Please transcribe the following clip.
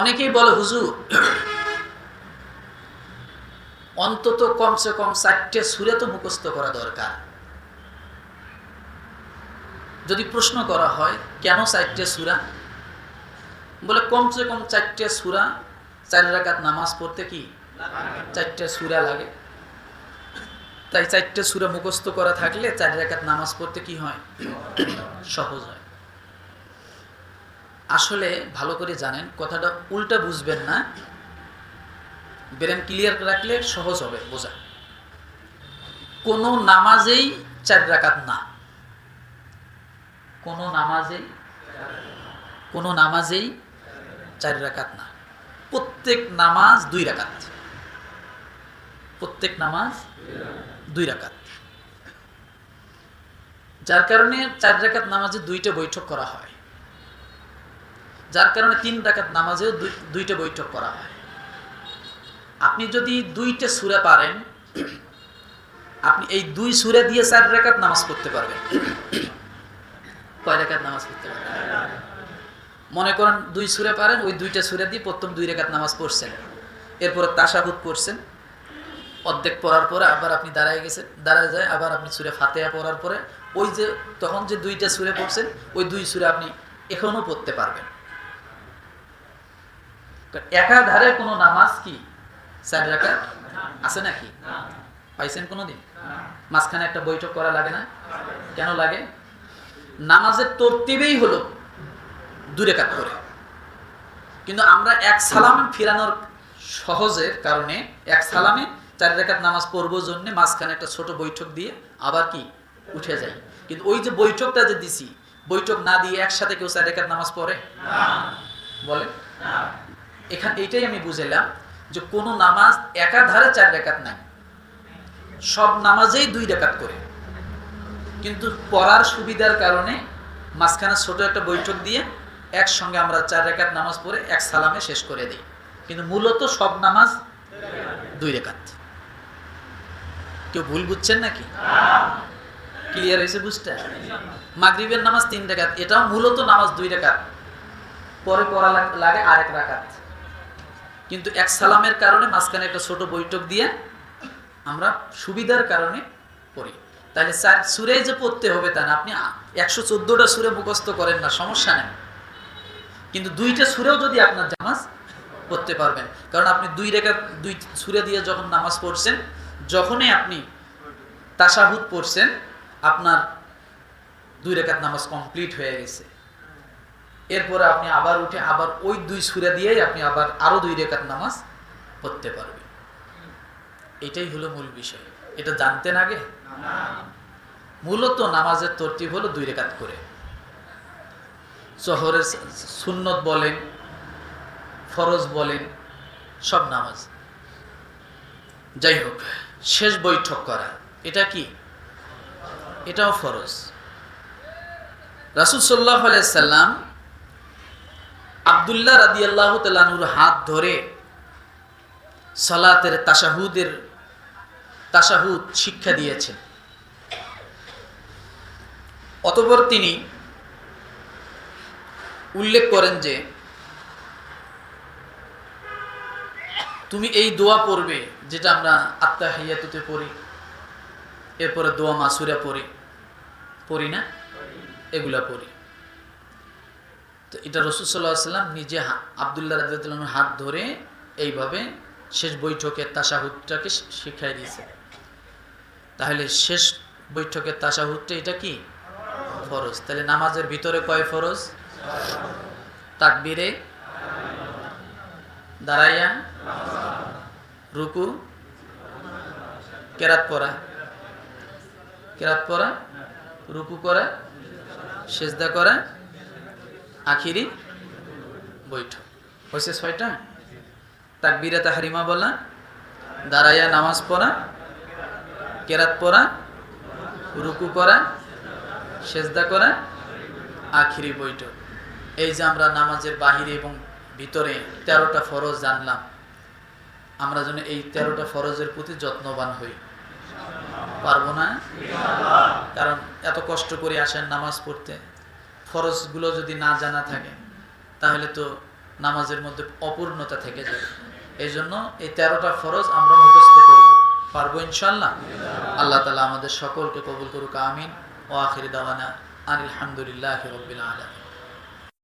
অনেকেই বলে, হুজুর, অন্তত কমসে কম চারটে সুরে তো মুখস্থ করা দরকার। যদি প্রশ্ন করা হয়, কেন চারটে সুরা? বলে, কমসে কম চারটে সুরা, চার রাকাত নামাজ পড়তে কি চারটে সুরা লাগে? তাই চারটে সুরা মুখস্থ করা থাকলে চার রাকাত নামাজ পড়তে কি হয়? সহজ হয়। আসলে ভালো করে জানেন, কথাটা উল্টা বুঝবেন না। ব্রেন ক্লিয়ার রাখলে সহজ হবে, বোঝা। কোনো নামাজেই চার রাকাত না। কোনো নামাজেই কোনো নামাজেই চার রাকাত না। প্রত্যেক নামাজ দুই রাকাত। প্রত্যেক নামাজ দুই রাকাত। যার কারণে চার রাকাত নামাজে দুইটা বৈঠক করা হয়। যার কারণে তিন রাকাত নামাজেও দুই- দুইটা বৈঠক করা হয়। আপনি যদি দুইটা সুরে পারেন, আপনি এই দুই সুরে দিয়ে চার রেখাত নামাজ পড়তে পারবেন। কয় রেখাত নামাজ পড়তে পারবেন? মনে করেন দুই সুরে পারেন, ওই দুইটা সুরে দিয়ে প্রথম দুই রেখাত নামাজ পড়ছেন। এরপরে তাসাহুদ পড়ছেন। অর্ধেক পড়ার পরে আবার আপনি দাঁড়ায় গেছেন, দাঁড়ায় যায় আবার আপনি সুরে ফাতেহা পড়ার পরে ওই যে তখন যে দুইটা সুরে পড়ছেন, ওই দুই সুরে আপনি এখনও পড়তে পারবেন। একাধারে কোনো নামাজ কি? চার আছে নাকি? পাইছেন কোনোদিন? মাঝখানে একটা বৈঠক করা লাগে না? কেন লাগে? নামাজের তরতিবেই হলো দূরে কাত করে। কিন্তু আমরা এক সালামে ফিরানোর সহজের কারণে এক সালামে চার রেখাত নামাজ পড়ব জন্য মাঝখানে একটা ছোট বৈঠক দিয়ে আবার কি? উঠে যাই। কিন্তু ওই যে বৈঠকটা যে দিছি বৈঠক না দিয়ে একসাথে কেউ চার রেখাত নামাজ পড়ে? বলে এখানে এইটাই আমি বুঝাইলাম যে কোনো নামাজ একাধারে চার রেখাত নাই। সব নামাজেই দুই রেখাত করে। কিন্তু পড়ার সুবিধার কারণে মাঝখানে ছোট একটা বৈঠক দিয়ে একসঙ্গে আমরা চার রেখাত নামাজ পড়ে এক সালামে শেষ করে দিই। কিন্তু মূলত সব নামাজ দুই রেখাত। কেউ ভুল বুঝছেন নাকি? ক্লিয়ার হয়েছে বুঝতে মাগরিবের নামাজ তিন রেখাত। এটাও মূলত নামাজ দুই রেখাত। পরে পড়া লাগে আরেক রাখাত। কিন্তু এক সালামের কারণে মাঝখানে একটা ছোট বৈঠক দিয়ে আমরা সুবিধার কারণে পড়ি। তাহলে চার সুরে যে পড়তে হবে তা না, আপনি একশো চোদ্দোটা সুরে মুখস্থ করেন না, সমস্যা নেই। কিন্তু দুইটা সুরেও যদি আপনার জামাজ পড়তে পারবেন, কারণ আপনি দুই রেখা, দুই সুরে দিয়ে যখন নামাজ পড়ছেন, যখনই আপনি তাসাহুদ পড়ছেন, আপনার দুই রেখাত নামাজ কমপ্লিট হয়ে গেছে। এরপরে আপনি আবার উঠে আবার ওই দুই সুরে দিয়েই আপনি আবার আরও দুই রেখাত নামাজ পড়তে পারবেন। এটাই হলো মূল বিষয়। এটা জানতেন আগে? মূলত নামাজের তরতিব হলো দুই রেখাত করে। শহরের সুন্নত বলেন, ফরজ বলেন, সব নামাজ। যাই হোক, শেষ বৈঠক করা। এটা কি? এটাও ফরজ। রাসুল সাল্লাহ সাল্লাম আবদুল্লাহ রাদি আল্লাহ তালুর হাত ধরে সালাতের তাসাহুদের তাসাহুদ শিক্ষা দিয়েছেন। অতপর তিনি উল্লেখ করেন যে, তুমি এই দোয়া পড়বে যেটা আমরা আত্মা হাইয়াতুতে পড়ি, এরপরে দোয়া মাসুরা পড়ি পড়ি না? এগুলা পড়ি। তো এটা রসুল্লাহ সাল্লাম নিজে আবদুল্লাহ রাজিউল্লাহর হাত ধরে এইভাবে শেষ বৈঠকের তাসাহুদটাকে শিখাই দিয়েছে। তাহলে শেষ বৈঠকের তাসাহুদটা এটা কি? ফরজ। তাহলে নামাজের ভিতরে কয় ফরজ? তাকবিরে দাঁড়াইয়া, রুকু, কেরাত পড়া। কেরাত পড়া, রুকু করা, সেজদা করা আখিরি বৈঠক। হয়েছে ছয়টা? তাকবিরে তাহারিমা বলা, দাঁড়াইয়া নামাজ পড়া, কেরাত পড়া, রুকু করা, সেজদা করা, আখিরি বৈঠক। এই যে আমরা নামাজের বাহিরে এবং ভিতরে তেরোটা ফরজ জানলাম, আমরা যেন এই তেরোটা ফরজের প্রতি যত্নবান হই। পারব না? কারণ এত কষ্ট করে আসেন নামাজ পড়তে। ফরজগুলো যদি না জানা থাকে, তাহলে তো নামাজের মধ্যে অপূর্ণতা থেকে যাবে। এই জন্য এই তেরোটা ফরজ আমরা মুখস্থ করব। পারব ইনশাল্লাহ? আল্লাহ তালা আমাদের সকলকে কবুল করুক, আমিন। ও আখির দাওয়ানা আনিল হামদুলিল্লাহ রবিল আলম